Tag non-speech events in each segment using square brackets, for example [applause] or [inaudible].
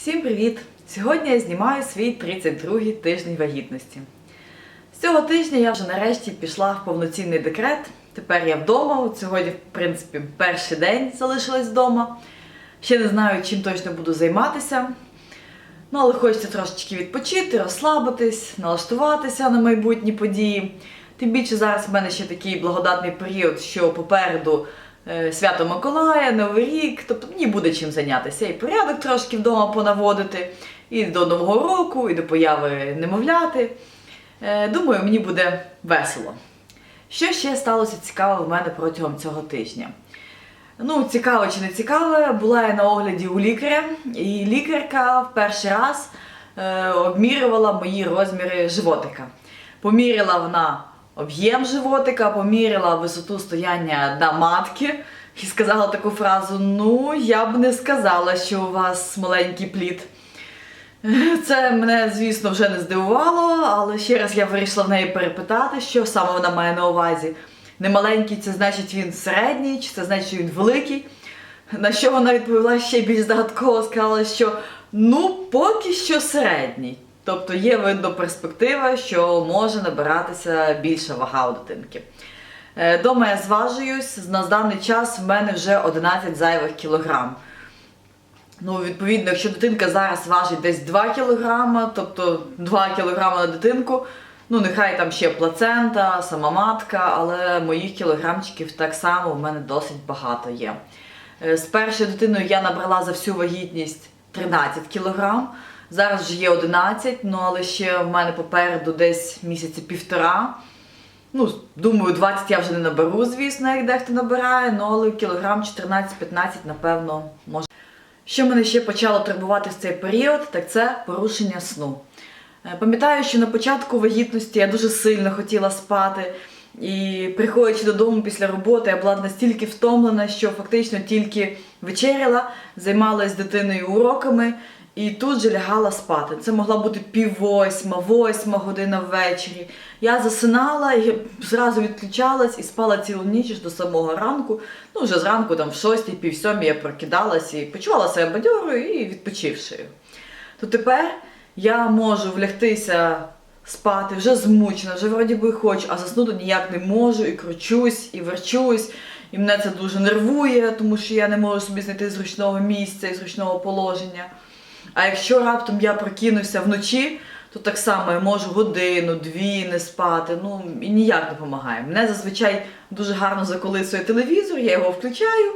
Всім привіт! Сьогодні я знімаю свій 32-й тиждень вагітності. З цього тижня я вже нарешті пішла в повноцінний декрет. Тепер я вдома. Сьогодні, в принципі, перший день залишилась вдома. Ще не знаю, чим точно буду займатися. Ну, але хочеться трошечки відпочити, розслабитись, налаштуватися на майбутні події. Тим більше зараз в мене ще такий благодатний період, що попереду свято Миколая, Новий рік, тобто мені буде чим зайнятися. І порядок трошки вдома понаводити, і до Нового року, і до появи немовляти. Е, Думаю, мені буде весело. Що ще сталося цікаве в мене протягом цього тижня? Ну, цікаво чи не цікаве, була я на огляді у лікаря, і лікарка в перший раз е, обмірювала мої розміри животика. Поміряла вона об'єм животика, поміряла висоту стояння до матки і сказала таку фразу: Ну, я б не сказала, що у вас маленький плід. Це мене, звісно, вже не здивувало, але ще раз я вирішила в неї перепитати, що саме вона має на увазі. Не маленький, це значить він середній, чи це значить, що він великий. На що вона відповіла ще більш загадково, сказала, що ну, поки що середній. Тобто є видно перспектива, що може набиратися більша вага у дитинки. Е, Дома я зважуюсь, на даний час в мене вже 11 зайвих кілограм. Ну, відповідно, якщо дитинка зараз важить десь 2 кг, тобто 2 кг на дитинку, ну нехай там ще плацента, сама матка, але моїх кілограмчиків так само в мене досить багато є. Е, З першою дитиною я набрала за всю вагітність 13 кг. Зараз вже є 11, ну але ще в мене попереду десь місяці півтора. Ну, думаю, 20 я вже не наберу, звісно, як дехто набирає, ну але кілограм 14-15, напевно, може. Що мене ще почало турбувати в цей період, так це порушення сну. Е, Пам'ятаю, що на початку вагітності я дуже сильно хотіла спати, і приходячи додому після роботи, я була настільки втомлена, що фактично тільки вечеряла, займалась дитиною уроками і тут же лягала спати. Це могла бути пів восьма, година ввечері. Я засинала і зразу відключалась і спала цілу ніч до самого ранку. Ну, вже зранку, там в шостій, пів сьомій я прокидалась і почувала себе бадьорою і відпочившою. То тепер я можу влягтися спати, вже змучена, вже вроді би хочу, а заснути ніяк не можу, і кручусь, і верчусь. І мене це дуже нервує, тому що я не можу собі знайти зручного місця і зручного положення. А якщо раптом я прокинуся вночі, то так само я можу годину, дві не спати. Ну і ніяк не допомагає. Мене зазвичай дуже гарно заколисує телевізор, я його включаю,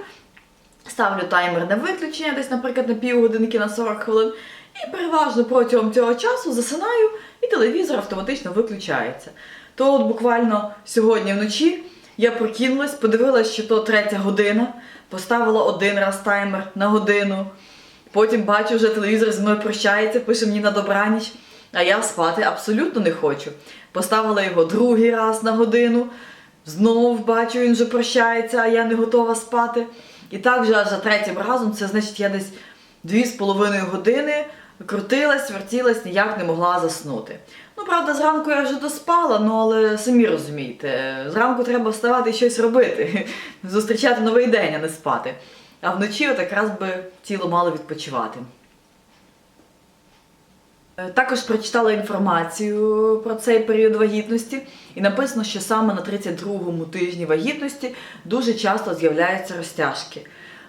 ставлю таймер на виключення, десь, наприклад, на півгодинки на 40 хвилин. І переважно протягом цього часу засинаю, і телевізор автоматично виключається. То от буквально сьогодні вночі я прокинулась, подивилась, що то третя година, поставила один раз таймер на годину. Потім бачу, вже телевізор зі мною прощається, пише мені на добраніч, а я спати абсолютно не хочу. Поставила його другий раз на годину, знову бачу, він вже прощається, а я не готова спати. І так вже аж за третім разом, це значить, я десь дві з половиною години крутилась, вертілась, ніяк не могла заснути. Ну, правда, зранку я вже доспала, ну але самі розумієте, зранку треба вставати і щось робити, [laughs] зустрічати новий день, а не спати. А вночі от якраз би тіло мало відпочивати. Е, Також прочитала інформацію про цей період вагітності, і написано, що саме на 32-му тижні вагітності дуже часто з'являються розтяжки.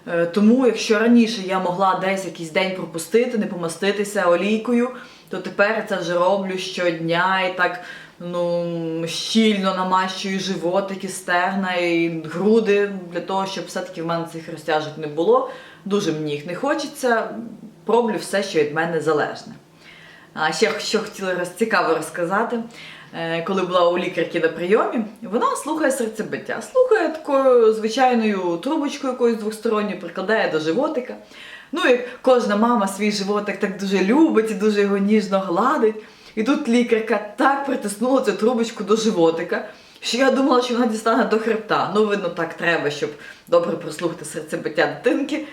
Е, Тому, якщо раніше я могла десь якийсь день пропустити, не помаститися олійкою, то тепер це вже роблю щодня і так ну, щільно намащую животики, стегна і груди для того, щоб все-таки в мене цих розтяжок не було. Дуже мені їх не хочеться. Роблю все, що від мене залежне. А ще що хотіла цікаво розказати. Е, Коли була у лікарки на прийомі, вона слухає серцебиття, слухає такою звичайною трубочкою якоюсь двосторонньою, прикладає до животика. Ну і кожна мама свій животик так дуже любить і дуже його ніжно гладить. І тут лікарка так притиснула цю трубочку до животика, що я думала, що вона дістане до хребта. Ну, видно, так треба, щоб добре прослухати серцебиття дитинки.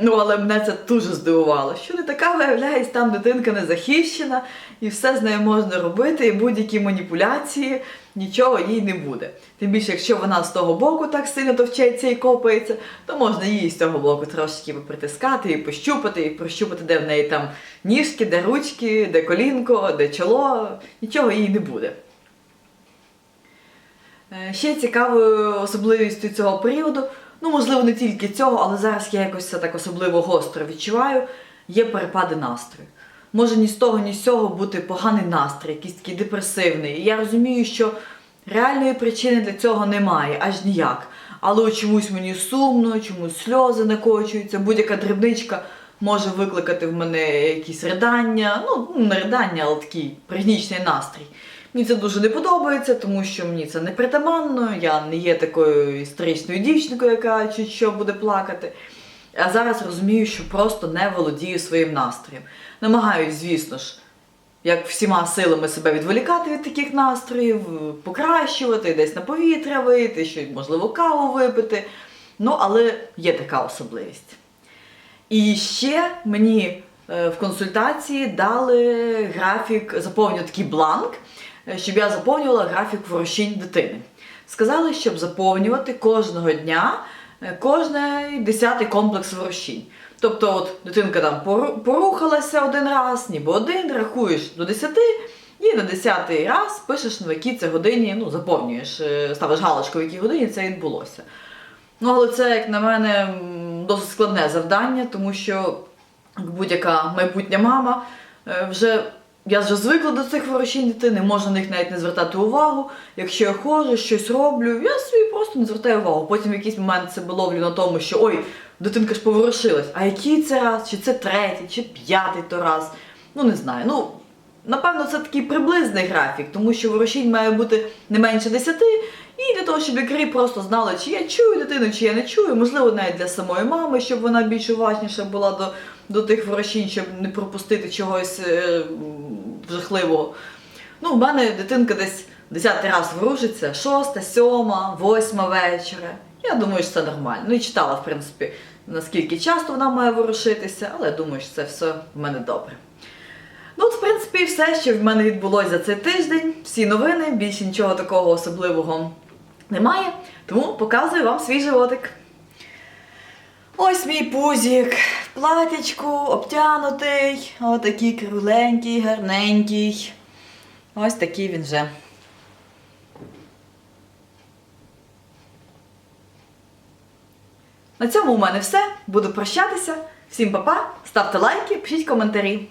Ну, але мене це дуже здивувало, що не така виявляється, там дитинка не захищена, і все з нею можна робити, і будь-які маніпуляції, нічого їй не буде. Тим більше, якщо вона з того боку так сильно товчеться і копається, то можна її з цього боку трошки притискати і пощупати, і прощупати, де в неї там ніжки, де ручки, де колінко, де чоло, нічого їй не буде. Е, Ще цікавою особливістю цього періоду, ну можливо не тільки цього, але зараз я якось це так особливо гостро відчуваю, є перепади настрою. Може ні з того, ні з цього бути поганий настрій, якийсь такий депресивний. І я розумію, що реальної причини для цього немає, аж ніяк. Але чомусь мені сумно, чомусь сльози накочуються, будь-яка дрібничка може викликати в мене якісь ридання, ну не ридання, але такий пригнічний настрій. Мені це дуже не подобається, тому що мені це не притаманно, я не є такою історичною дівчинкою, яка чуть що буде плакати. А зараз розумію, що просто не володію своїм настроєм. Намагаюсь, звісно ж, як всіма силами себе відволікати від таких настроїв, покращувати, десь на повітря вийти, що, можливо, каву випити. Ну, але є така особливість. І ще мені е, в консультації дали графік, заповню такий бланк, щоб я заповнювала графік ворушінь дитини. Сказали, щоб заповнювати кожного дня е, кожний десятий комплекс ворушінь. Тобто, от дитинка там порухалася один раз, ніби один, рахуєш до 10 і на 10 раз пишеш, на якій це годині, ну, заповнюєш, е, ставиш галочку, в якій годині це відбулося. Ну, але це, як на мене, досить складне завдання, тому що будь-яка майбутня мама е, вже. Я вже звикла до цих ворушінь дитини, можу на них навіть не звертати увагу. Якщо я ходжу, щось роблю, я собі просто не звертаю увагу. Потім в якийсь момент себе ловлю на тому, що ой, дитинка ж поворушилась. А який це раз? Чи це третій, чи п'ятий то раз? Ну не знаю. Ну, напевно, це такий приблизний графік, тому що ворушінь має бути не менше 10, і для того, щоб лікарі просто знали, чи я чую дитину, чи я не чую, можливо, навіть для самої мами, щоб вона більш уважніша була до, до тих ворушінь, щоб не пропустити чогось е, жахливого. Ну, у мене дитинка десь 10 раз ворушиться, 6, 7, 8 вечора. Я думаю, що це нормально. Ну і читала, в принципі, наскільки часто вона має ворушитися, але думаю, що це все в мене добре. Ну, от, в принципі, все, що в мене відбулося за цей тиждень. Всі новини, більше нічого такого особливого немає. Тому показую вам свій животик. Ось мій пузік, платічку, обтянутий, отакий кругленький, гарненький. Ось такий він вже. На цьому у мене все. Буду прощатися. Всім па-па, ставте лайки, пишіть коментарі.